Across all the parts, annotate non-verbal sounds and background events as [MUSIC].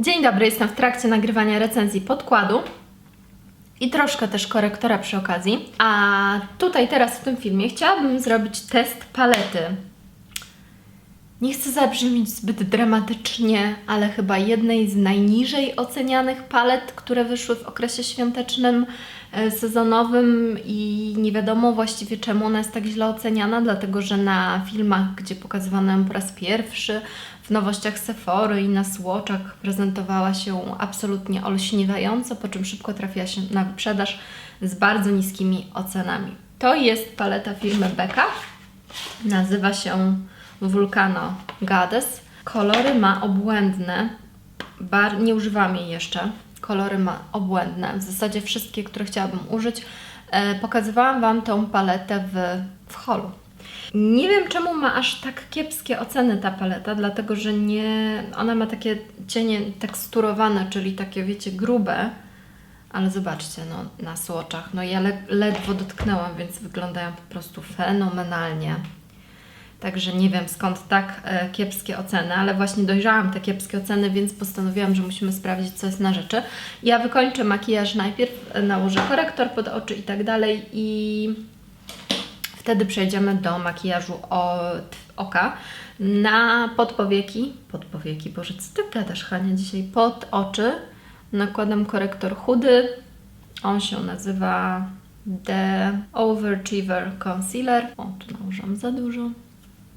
Dzień dobry, jestem w trakcie nagrywania recenzji podkładu i troszkę też korektora przy okazji. A tutaj teraz w tym filmie chciałabym zrobić test palety. Nie chcę zabrzmieć zbyt dramatycznie, ale chyba jednej z najniżej ocenianych palet, które wyszły w okresie świątecznym, e, sezonowym i nie wiadomo właściwie czemu ona jest tak źle oceniana, dlatego że na filmach, gdzie pokazywano ją po raz pierwszy, w nowościach Sephory i na Swatchach prezentowała się absolutnie olśniewająco, po czym szybko trafiła się na wyprzedaż z bardzo niskimi ocenami. To jest paleta firmy Becca. Nazywa się Vulcano Goddess. Kolory ma obłędne. Bar... Nie używam jej jeszcze. Kolory ma obłędne. W zasadzie wszystkie, które chciałabym użyć. E, pokazywałam Wam tą paletę w, w holu. Nie wiem, czemu ma aż tak kiepskie oceny ta paleta, dlatego że nie. Ona ma takie cienie teksturowane, czyli takie, wiecie, grube. Ale zobaczcie, no, na słoczach. No ja le- ledwo dotknęłam, więc wyglądają po prostu fenomenalnie. Także nie wiem skąd tak e, kiepskie oceny, ale właśnie dojrzałam te kiepskie oceny, więc postanowiłam, że musimy sprawdzić, co jest na rzeczy. Ja wykończę makijaż najpierw, e, nałożę korektor pod oczy i tak dalej i wtedy przejdziemy do makijażu od oka. Na podpowieki, podpowieki, Boże, co ty gadasz, Hania, dzisiaj? Pod oczy nakładam korektor chudy. On się nazywa The Overachiever Concealer. O, tu nałożam za dużo.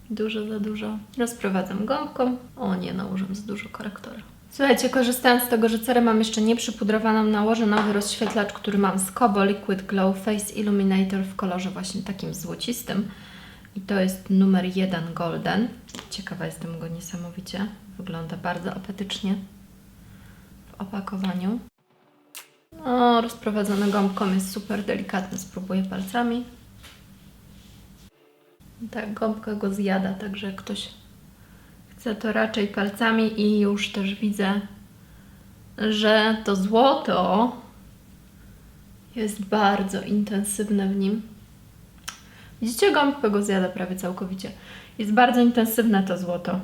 Dużo, za dużo. Rozprowadzam gąbką. O nie, nałożam za dużo korektora. Słuchajcie, korzystając z tego, że cerę mam jeszcze nieprzepudrowaną, nałożę nowy rozświetlacz, który mam z Kobo Liquid Glow Face Illuminator w kolorze właśnie takim złocistym. I to jest numer 1 Golden. Ciekawa jestem go niesamowicie. Wygląda bardzo apetycznie w opakowaniu. No, rozprowadzony gąbką jest super delikatny. Spróbuję palcami. Tak, gąbka go zjada, także jak ktoś chce to raczej palcami i już też widzę, że to złoto jest bardzo intensywne w nim. Widzicie, gąbka go zjada prawie całkowicie. Jest bardzo intensywne to złoto.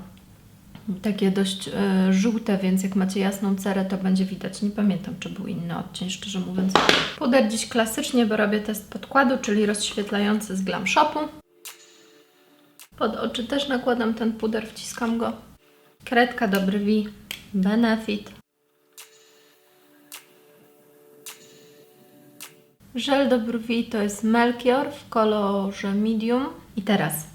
Takie dość e, żółte, więc jak macie jasną cerę, to będzie widać. Nie pamiętam, czy był inny odcień, szczerze mówiąc. Puder dziś klasycznie, bo robię test podkładu, czyli rozświetlający z Glam Shopu. Pod oczy też nakładam ten puder, wciskam go. Kredka do brwi, Benefit. Żel do brwi to jest Melchior w kolorze medium. I teraz,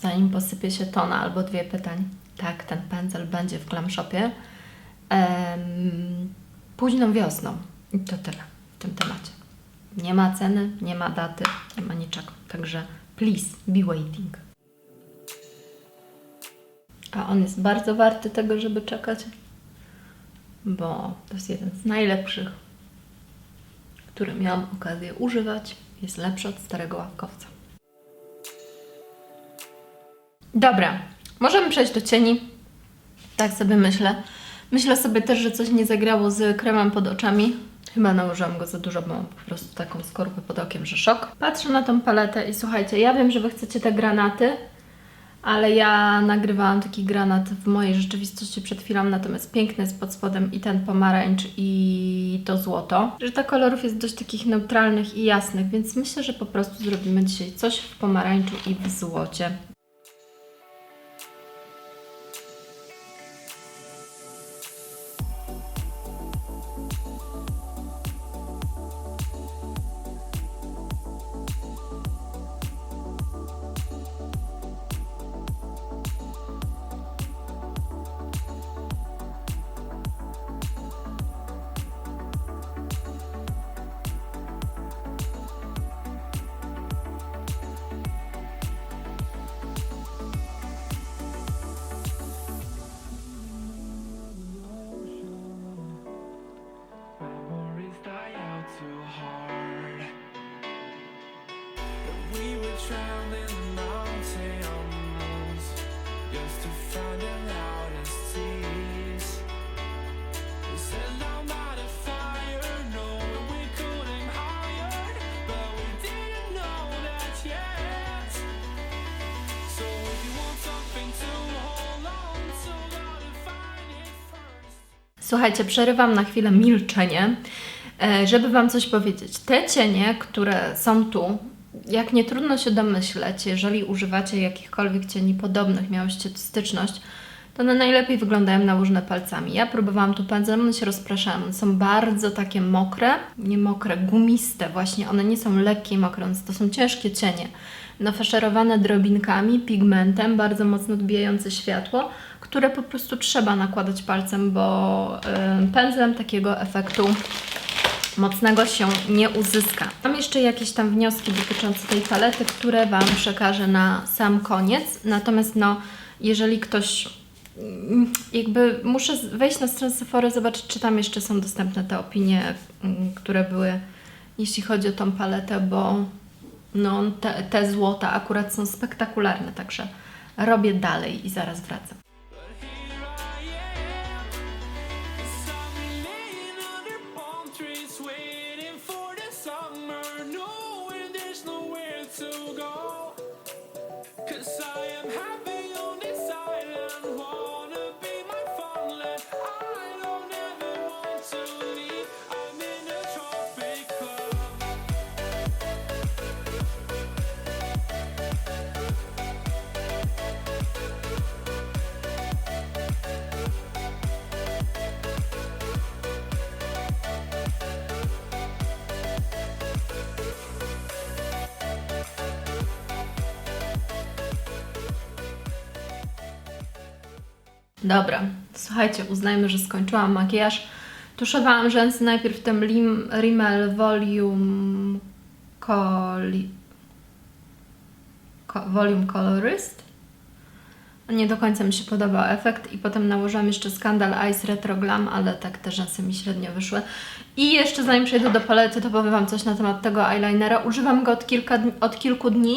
zanim posypie się tona albo dwie pytań, tak, ten pędzel będzie w Glam Shopie em, późną wiosną. I to tyle w tym temacie. Nie ma ceny, nie ma daty, nie ma niczego. Także please, be waiting. A on jest bardzo warty tego, żeby czekać, bo to jest jeden z najlepszych, który miałam okazję używać. Jest lepszy od starego ławkowca. Dobra, możemy przejść do cieni. Tak sobie myślę. Myślę sobie też, że coś nie zagrało z kremem pod oczami. Chyba nałożyłam go za dużo, bo mam po prostu taką skorupę pod okiem, że szok. Patrzę na tą paletę i słuchajcie, ja wiem, że Wy chcecie te granaty, ale ja nagrywałam taki granat w mojej rzeczywistości przed chwilą, natomiast piękny jest pod spodem i ten pomarańcz i to złoto. Że ta kolorów jest dość takich neutralnych i jasnych, więc myślę, że po prostu zrobimy dzisiaj coś w pomarańczu i w złocie. Słuchajcie, przerywam na chwilę milczenie, e, żeby Wam coś powiedzieć. Te cienie, które są tu, jak nie trudno się domyśleć, jeżeli używacie jakichkolwiek cieni podobnych, miałyście styczność, to one najlepiej wyglądają nałożone palcami. Ja próbowałam tu pędzlem, one się rozpraszają. Są bardzo takie mokre, nie mokre, gumiste właśnie. One nie są lekkie mokre, to są ciężkie cienie. Nafaszerowane drobinkami, pigmentem, bardzo mocno odbijające światło, które po prostu trzeba nakładać palcem, bo y, pędzlem takiego efektu mocnego się nie uzyska. Mam jeszcze jakieś tam wnioski dotyczące tej palety, które Wam przekażę na sam koniec. Natomiast no, jeżeli ktoś mm, jakby muszę wejść na stronę Sephory, zobaczyć, czy tam jeszcze są dostępne te opinie, mm, które były, jeśli chodzi o tą paletę, bo no, te, te złota akurat są spektakularne, także robię dalej i zaraz wracam. Dobra, słuchajcie, uznajmy, że skończyłam makijaż. Tuszowałam rzęsy najpierw tym Lim, Rimmel Volume Coli, Co, Volume Colorist. Nie do końca mi się podobał efekt i potem nałożyłam jeszcze Scandal Ice Retro Glam, ale tak te rzęsy mi średnio wyszły. I jeszcze zanim przejdę do palety, to powiem Wam coś na temat tego eyelinera. Używam go od, kilka, od kilku dni.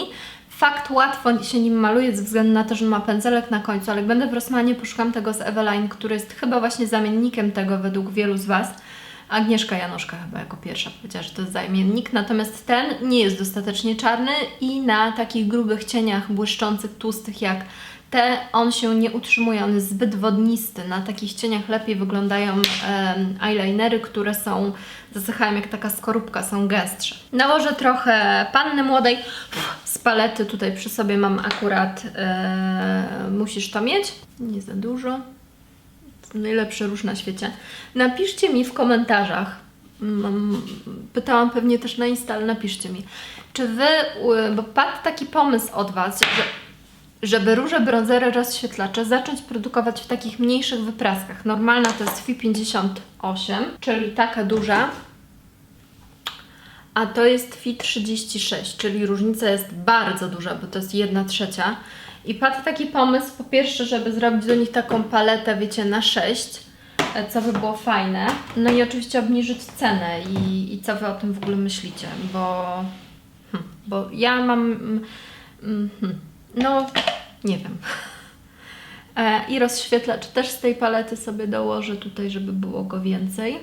Fakt łatwo się nim maluje ze względu na to, że ma pędzelek na końcu, ale jak będę w Rossmanie, poszukam tego z Eveline, który jest chyba właśnie zamiennikiem tego według wielu z Was. Agnieszka Janoszka chyba jako pierwsza powiedziała, że to jest zamiennik, natomiast ten nie jest dostatecznie czarny i na takich grubych cieniach błyszczących, tłustych jak te, on się nie utrzymuje, on jest zbyt wodnisty. Na takich cieniach lepiej wyglądają em, eyelinery, które są, zasychają jak taka skorupka, są gęstsze. Nałożę trochę panny młodej z palety, tutaj przy sobie mam akurat, musisz to mieć, nie za dużo. Najlepszy róż na świecie. Napiszcie mi w komentarzach. Mam, pytałam pewnie też na Insta, ale napiszcie mi. Czy wy, y, bo padł taki pomysł od Was, że, żeby róże, bronzery, rozświetlacze zacząć produkować w takich mniejszych wypraskach. Normalna to jest FI58, czyli taka duża, a to jest FI 36, czyli różnica jest bardzo duża, bo to jest 1 trzecia. I padł taki pomysł, po pierwsze, żeby zrobić do nich taką paletę, wiecie, na 6, e, co by było fajne. No i oczywiście obniżyć cenę i, i co Wy o tym w ogóle myślicie, bo, hm, bo ja mam, mm, mm, hmm, no nie wiem. E, I rozświetlacz też z tej palety sobie dołożę tutaj, żeby było go więcej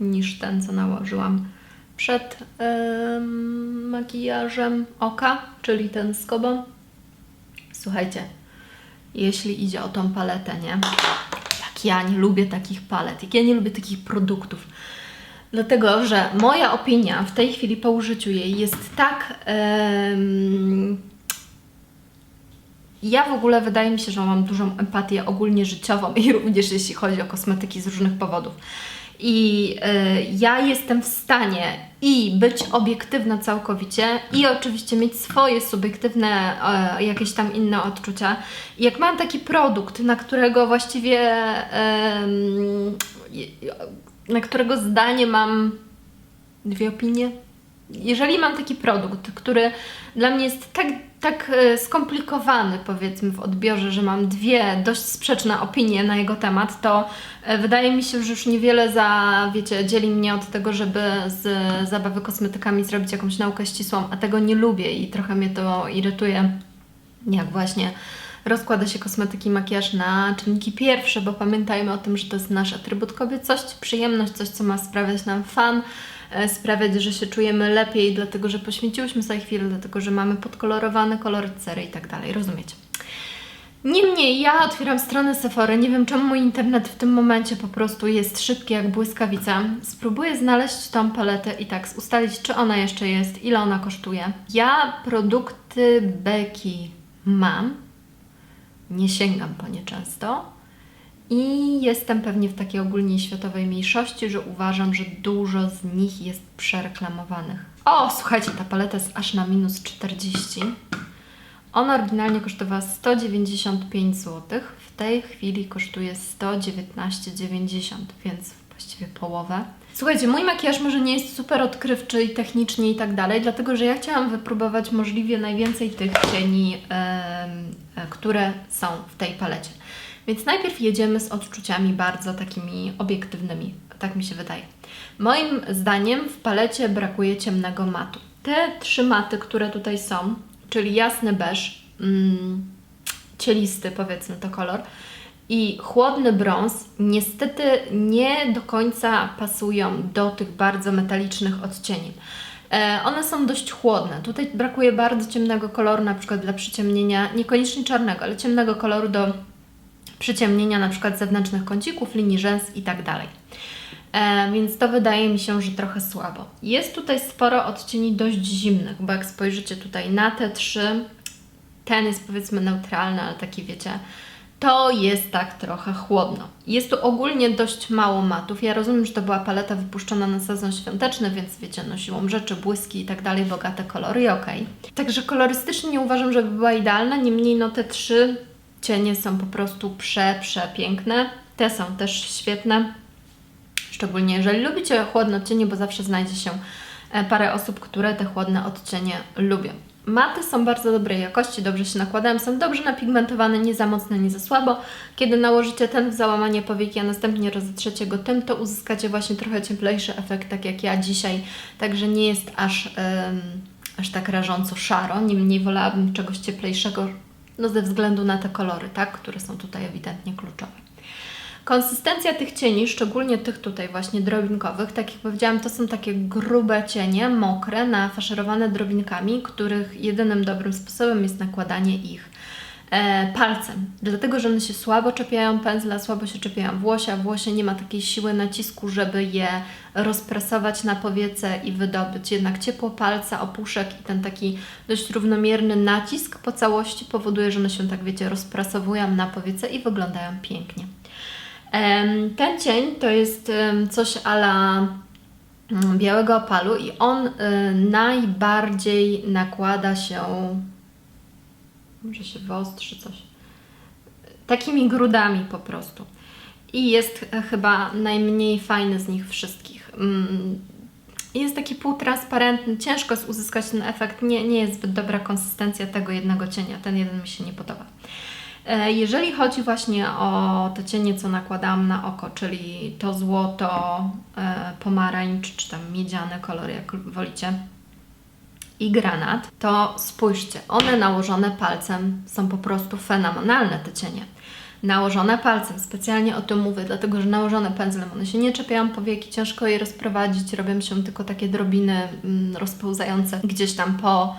niż ten, co nałożyłam przed em, makijażem oka, czyli ten z Kobą. Słuchajcie, jeśli idzie o tą paletę, nie? Jak ja nie lubię takich palet, jak ja nie lubię takich produktów. Dlatego, że moja opinia w tej chwili po użyciu jej jest tak. em, ja w ogóle wydaje mi się, że mam dużą empatię ogólnie życiową i [LAUGHS] również jeśli chodzi o kosmetyki z różnych powodów. I y, ja jestem w stanie i być obiektywna całkowicie, i oczywiście mieć swoje subiektywne, e, jakieś tam inne odczucia. I jak mam taki produkt, na którego właściwie, em, na którego zdanie mam dwie opinie, jeżeli mam taki produkt, który dla mnie jest tak, tak e, skomplikowany, powiedzmy, w odbiorze, że mam dwie dość sprzeczne opinie na jego temat, to e, wydaje mi się, że już niewiele za, wiecie, dzieli mnie od tego, żeby z zabawy kosmetykami zrobić jakąś naukę ścisłą, a tego nie lubię i trochę mnie to irytuje, jak właśnie rozkłada się kosmetyki makijaż na czynniki pierwsze, bo pamiętajmy o tym, że to jest nasz atrybut kobiecości, przyjemność, coś, co ma sprawiać nam fan, sprawiać, że się czujemy lepiej, dlatego że poświęciłyśmy sobie chwilę, dlatego że mamy podkolorowany kolor cery i tak dalej, rozumiecie? Niemniej ja otwieram stronę Sephora. Nie wiem czemu mój internet w tym momencie po prostu jest szybki jak błyskawica. Spróbuję znaleźć tą paletę i tak ustalić, czy ona jeszcze jest, ile ona kosztuje. Ja produkty Becky mam. Nie sięgam po nie często. I jestem pewnie w takiej ogólnie światowej mniejszości, że uważam, że dużo z nich jest przereklamowanych. O, słuchajcie, ta paleta jest aż na minus 40. Ona oryginalnie kosztowała 195 zł. W tej chwili kosztuje 119,90, więc właściwie połowę. Słuchajcie, mój makijaż może nie jest super odkrywczy i technicznie i tak dalej, dlatego że ja chciałam wypróbować możliwie najwięcej tych cieni, e, które są w tej palecie. Więc najpierw jedziemy z odczuciami bardzo takimi obiektywnymi, tak mi się wydaje. Moim zdaniem w palecie brakuje ciemnego matu. Te trzy maty, które tutaj są, czyli jasny beż, mm, cielisty powiedzmy to kolor i chłodny brąz, niestety nie do końca pasują do tych bardzo metalicznych odcieni. E, one są dość chłodne. Tutaj brakuje bardzo ciemnego koloru, na przykład dla przyciemnienia, niekoniecznie czarnego, ale ciemnego koloru do przyciemnienia na przykład zewnętrznych kącików, linii rzęs i tak dalej. E, więc to wydaje mi się, że trochę słabo. Jest tutaj sporo odcieni dość zimnych, bo jak spojrzycie tutaj na te trzy, ten jest powiedzmy neutralny, ale taki wiecie, to jest tak trochę chłodno. Jest tu ogólnie dość mało matów. Ja rozumiem, że to była paleta wypuszczona na sezon świąteczny, więc wiecie, nosiłam rzeczy, błyski i tak dalej, bogate kolory okej. Także kolorystycznie nie uważam, żeby była idealna, niemniej no te trzy cienie są po prostu prze, przepiękne. Te są też świetne. Szczególnie jeżeli lubicie chłodne odcienie, bo zawsze znajdzie się e, parę osób, które te chłodne odcienie lubią. Maty są bardzo dobrej jakości, dobrze się nakładają, są dobrze napigmentowane, nie za mocno, nie za słabo. Kiedy nałożycie ten w załamanie powieki, a następnie rozetrzecie go tym, to uzyskacie właśnie trochę cieplejszy efekt, tak jak ja dzisiaj. Także nie jest aż, aż tak rażąco szaro, niemniej wolałabym czegoś cieplejszego, no ze względu na te kolory, tak, które są tutaj ewidentnie kluczowe. Konsystencja tych cieni, szczególnie tych tutaj właśnie drobinkowych, tak jak powiedziałam, to są takie grube cienie, mokre, nafaszerowane drobinkami, których jedynym dobrym sposobem jest nakładanie ich e, palcem. Dlatego, że one się słabo czepiają pędzla, słabo się czepiają włosia. Włosie nie ma takiej siły nacisku, żeby je rozpresować na powiece i wydobyć. Jednak ciepło palca, opuszek i ten taki dość równomierny nacisk po całości powoduje, że one się tak wiecie rozprasowują na powiece i wyglądają pięknie. Ten cień to jest coś ala mm, białego opalu i on y, najbardziej nakłada się, może się wyostrzy coś, takimi grudami po prostu. I jest e, chyba najmniej fajny z nich wszystkich. Mm, Jest taki półtransparentny, ciężko jest uzyskać ten efekt, nie, nie jest zbyt dobra konsystencja tego jednego cienia, ten jeden mi się nie podoba. E, Jeżeli chodzi właśnie o te cienie, co nakładałam na oko, czyli to złoto, e, pomarańcz, czy tam miedziany kolor, jak wolicie, i granat, to spójrzcie, one nałożone palcem są po prostu fenomenalne, te cienie. Nałożone palcem, specjalnie o tym mówię, dlatego że nałożone pędzlem, one się nie czepiają powieki, ciężko je rozprowadzić, robią się tylko takie drobiny mm, rozpełzające gdzieś tam po,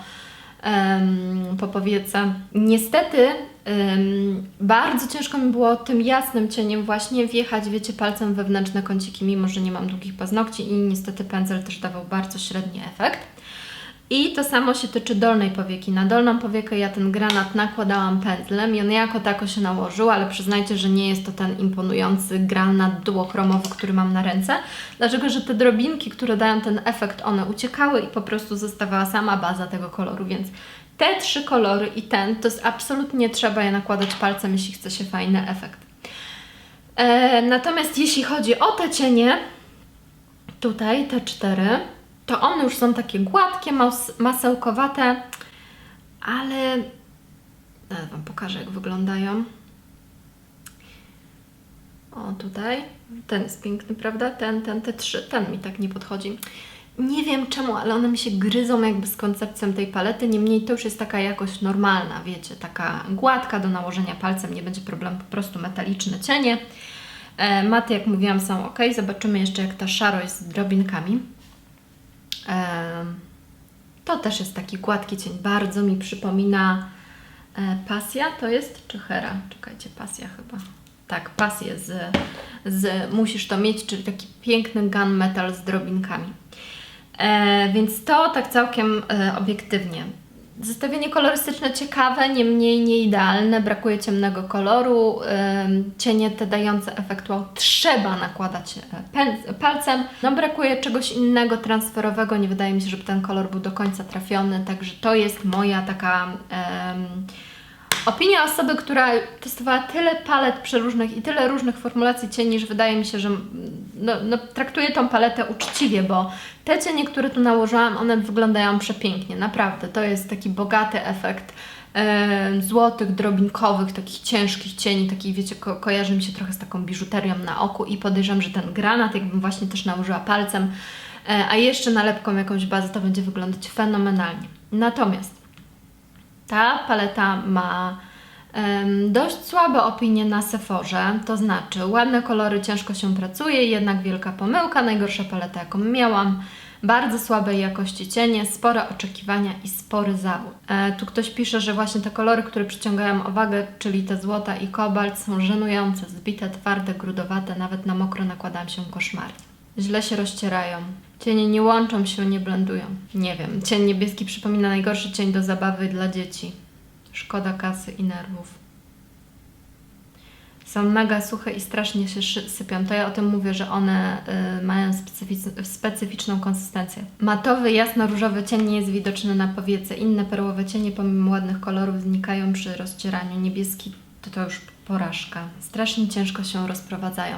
em, po powiece. Niestety em, bardzo ciężko mi było tym jasnym cieniem właśnie wjechać, wiecie, palcem wewnętrzne kąciki, mimo że nie mam długich paznokci i niestety pędzel też dawał bardzo średni efekt. I to samo się tyczy dolnej powieki. Na dolną powiekę ja ten granat nakładałam pędzlem i on jako tako się nałożył, ale przyznajcie, że nie jest to ten imponujący granat duochromowy, który mam na ręce, dlatego że te drobinki, które dają ten efekt, one uciekały i po prostu zostawała sama baza tego koloru, więc te trzy kolory i ten, to jest absolutnie trzeba je nakładać palcem, jeśli chce się fajny efekt. E, natomiast jeśli chodzi o te cienie, tutaj te cztery, to one już są takie gładkie, mas- masełkowate, ale Nawet Wam pokażę, jak wyglądają. O, tutaj. Ten jest piękny, prawda? Ten, ten, te trzy. Ten mi tak nie podchodzi. Nie wiem czemu, ale one mi się gryzą jakby z koncepcją tej palety. Niemniej to już jest taka jakość normalna, wiecie, taka gładka do nałożenia palcem, nie będzie problemu, po prostu metaliczne cienie. E, maty, jak mówiłam, są ok. Zobaczymy jeszcze, jak ta szarość z drobinkami. To też jest taki gładki cień. Bardzo mi przypomina E, pasja to jest czy hera? Czekajcie, pasja chyba. Tak, pasję z, z musisz to mieć, czyli taki piękny gunmetal z drobinkami. E, więc to tak całkiem e, obiektywnie. Zestawienie kolorystyczne ciekawe, niemniej nie idealne, brakuje ciemnego koloru, cienie te dające efekt wow trzeba nakładać e, palcem. No brakuje czegoś innego, transferowego, nie wydaje mi się, żeby ten kolor był do końca trafiony, także to jest moja taka em, opinia osoby, która testowała tyle palet przeróżnych i tyle różnych formulacji cieni, że wydaje mi się, że mm, no, no, tą paletę uczciwie, bo te cienie, które tu nałożyłam, one wyglądają przepięknie, naprawdę. To jest taki bogaty efekt em, złotych, drobinkowych, takich ciężkich cieni, takich wiecie, ko- kojarzy mi się trochę z taką biżuterią na oku i podejrzewam, że ten granat, jakbym właśnie też nałożyła palcem, e, a jeszcze nalepką jakąś bazę, to będzie wyglądać fenomenalnie. Natomiast ta paleta ma em, dość słabe opinie na Sephorze, to znaczy ładne kolory, ciężko się pracuje, jednak wielka pomyłka, najgorsza paleta jaką miałam, bardzo słabej jakości cienie, spore oczekiwania i spory zawód. E, tu ktoś pisze, że właśnie te kolory, które przyciągają uwagę, czyli te złota i kobalt są żenujące, zbite, twarde, grudowate, nawet na mokro nakładam się koszmarnie. Źle się rozcierają. Cienie nie łączą się, nie blendują. Nie wiem. Cień niebieski przypomina najgorszy cień do zabawy dla dzieci. Szkoda kasy i nerwów. Są mega suche i strasznie się sypią. To ja o tym mówię, że one y, mają specyfic- specyficzną konsystencję. Matowy, jasno-różowy cień nie jest widoczny na powiece. Inne perłowe cienie pomimo ładnych kolorów znikają przy rozcieraniu. Niebieski to to już porażka. Strasznie ciężko się rozprowadzają.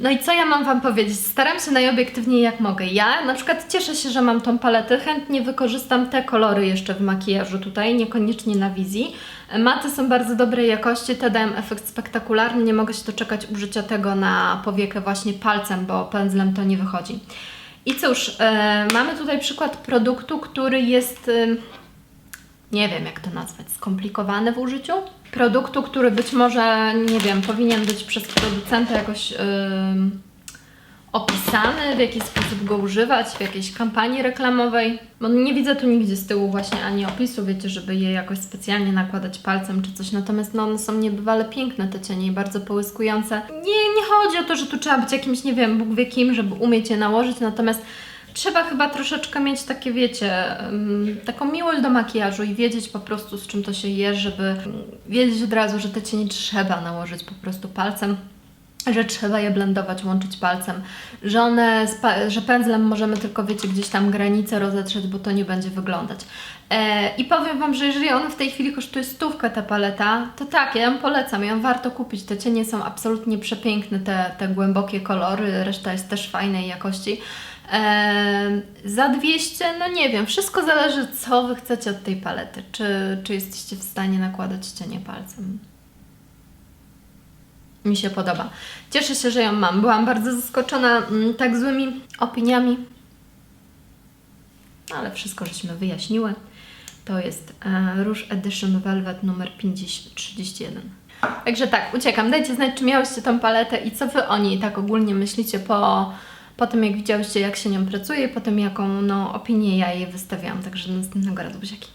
No i co ja mam Wam powiedzieć? Staram się najobiektywniej jak mogę. Ja na przykład cieszę się, że mam tą paletę. Chętnie wykorzystam te kolory jeszcze w makijażu tutaj, niekoniecznie na wizji. Maty są bardzo dobrej jakości, te dają efekt spektakularny. Nie mogę się doczekać użycia tego na powiekę właśnie palcem, bo pędzlem to nie wychodzi. I cóż, e, mamy tutaj przykład produktu, który jest... em, nie wiem jak to nazwać, skomplikowane w użyciu. Produktu, który być może, nie wiem, powinien być przez producenta jakoś ym, opisany, w jaki sposób go używać, w jakiejś kampanii reklamowej. Bo nie widzę tu nigdzie z tyłu właśnie ani opisu, wiecie, żeby je jakoś specjalnie nakładać palcem czy coś. Natomiast no, one są niebywale piękne te cienie i bardzo połyskujące. Nie, nie chodzi o to, że tu trzeba być jakimś, nie wiem, Bóg wie kim, żeby umieć je nałożyć, natomiast trzeba chyba troszeczkę mieć takie, wiecie, taką miłość do makijażu i wiedzieć po prostu z czym to się je, żeby wiedzieć od razu, że te cienie trzeba nałożyć po prostu palcem że trzeba je blendować, łączyć palcem, że one, że pędzlem możemy tylko, wiecie, gdzieś tam granice rozetrzeć, bo to nie będzie wyglądać. E, I powiem Wam, że jeżeli ona w tej chwili kosztuje stówkę ta paleta, to tak, ja ją polecam, ją warto kupić. Te cienie są absolutnie przepiękne, te, te głębokie kolory, reszta jest też fajnej jakości. Za 200, no nie wiem, wszystko zależy co Wy chcecie od tej palety. Czy, czy jesteście w stanie nakładać cienie palcem? mi się podoba. Cieszę się, że ją mam. Byłam bardzo zaskoczona mm, tak złymi opiniami, ale wszystko żeśmy wyjaśniły. To jest e, Rouge Edition Velvet numer 50, 31. Także tak, uciekam. Dajcie znać, czy miałyście tą paletę i co Wy o niej tak ogólnie myślicie po, po tym, jak widziałyście, jak się nią pracuje i po tym, jaką no, opinię ja jej wystawiałam. Także do następnego razu buziaki.